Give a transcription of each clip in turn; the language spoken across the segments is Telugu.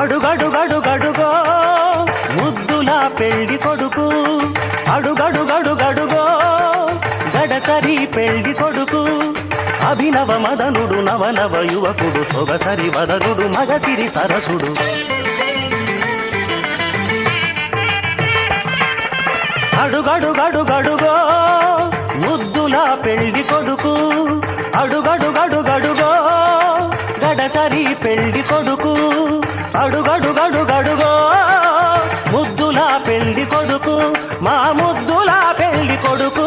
అడుగడుగడుగడుగో ముద్దులా పెళ్ళి కొడుకు. అడుగడుగడుగడుగో గడకరి పెళ్ళి కొడుకు. అభినవ మదనుడు నవనవ యువకుడు సొగసరి వదనుడు మగసిరి సరసుడు. అడుగడుగడుగడుగో ముద్దులా పెళ్ళి కొడుకు. అడుగడుగడుగడుగో గడసరి పెళ్ళి కొడుకు. అడుగడుగడుగడుగో ముద్దులా పెళ్ళి కొడుకు మా ముద్దులా పెళ్ళి కొడుకు.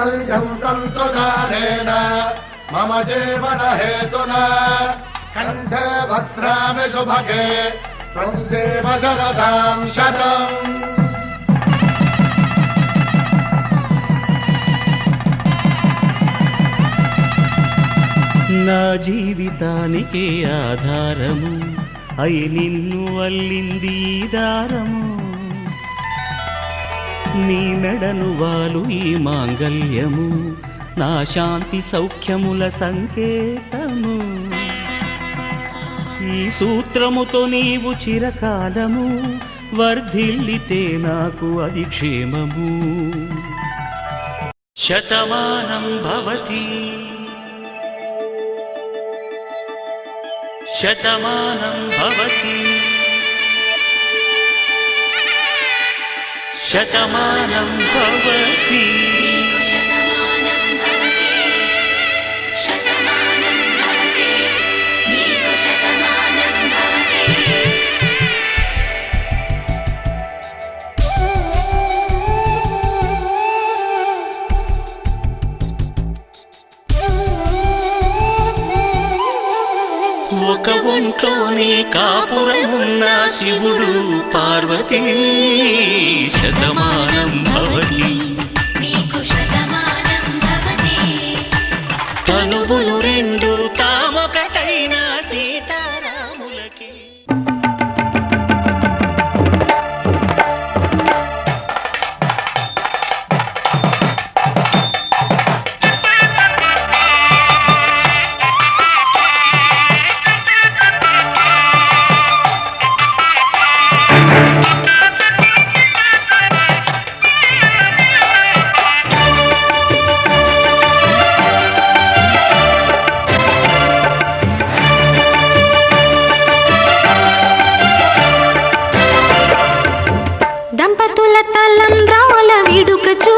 మాంగళ్యం తంతునానేన మమ జీవన హేతున. కంఠే భద్రామి శుభగే త్వం జీవ శరదాం శతం. నా జీవితానికి ఆధారము. అయి నిన్ను అల్లింది ఈ దారము. నీ మెడను వాలు ఈ మాంగల్యము. నా శాంతి సౌఖ్యముల సంకేతము. ఈ సూత్రముతో నీవు చిరకాలము వర్ధిల్లితే నాకు అది క్షేమము. శతమానం భవతి. శతమానం భవతి. శతమానం భవతి. ఒంట్లోనే కాపురమున్న శివుడు పార్వతీ. శతమానం భవతి. తనువులు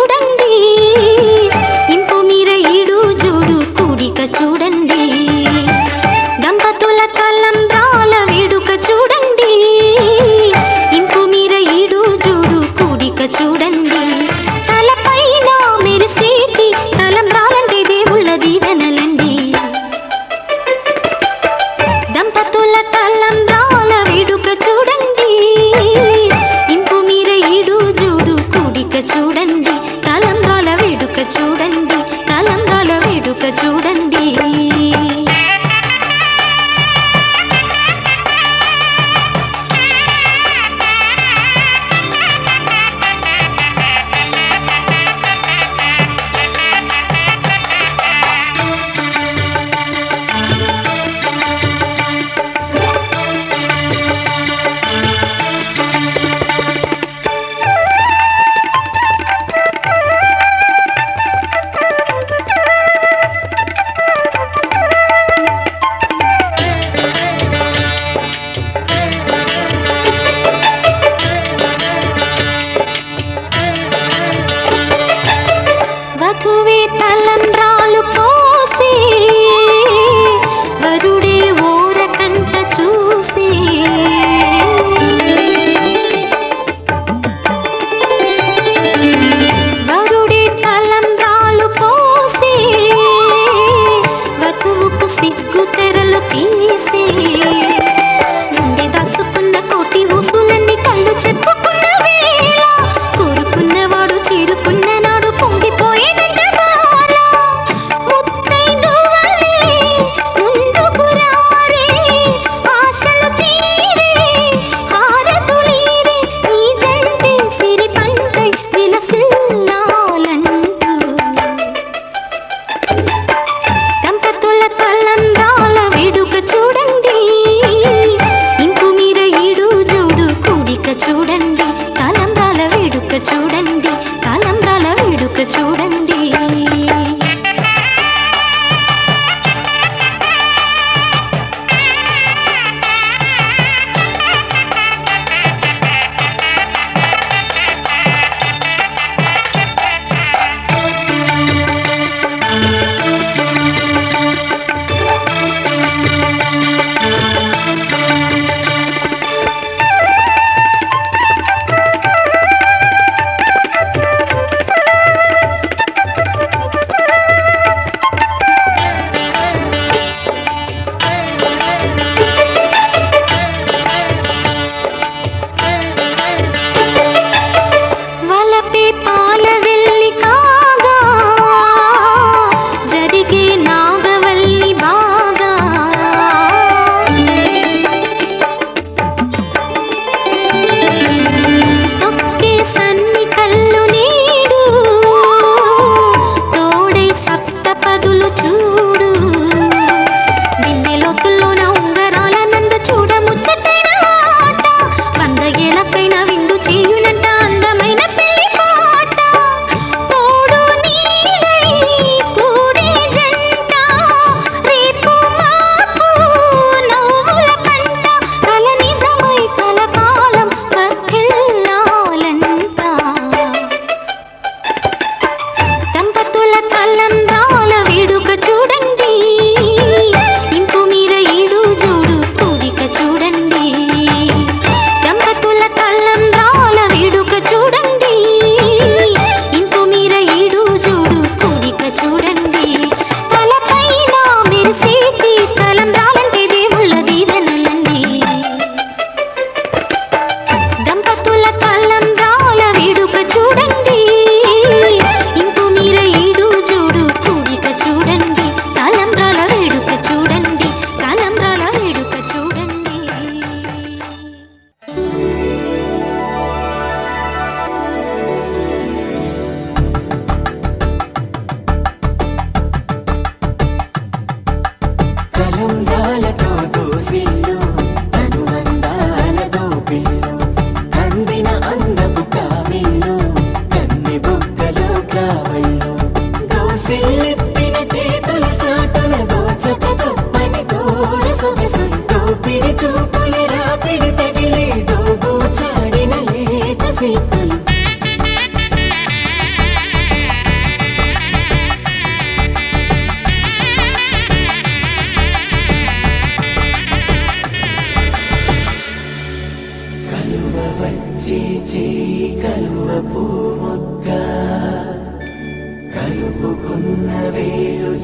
உடன்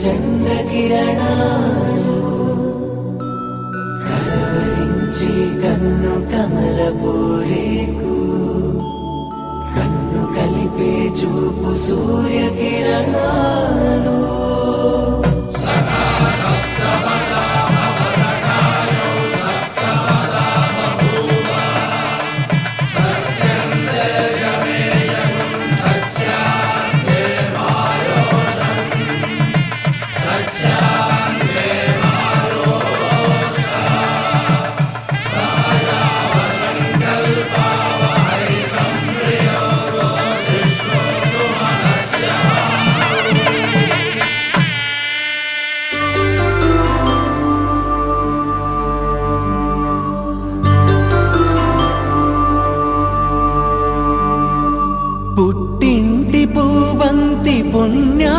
చంద్రకిరణాలు కలవరించి కన్ను కమల పోరేకు కన్ను కలిపే చూపు సూర్యకిరణాలు നിന്നാ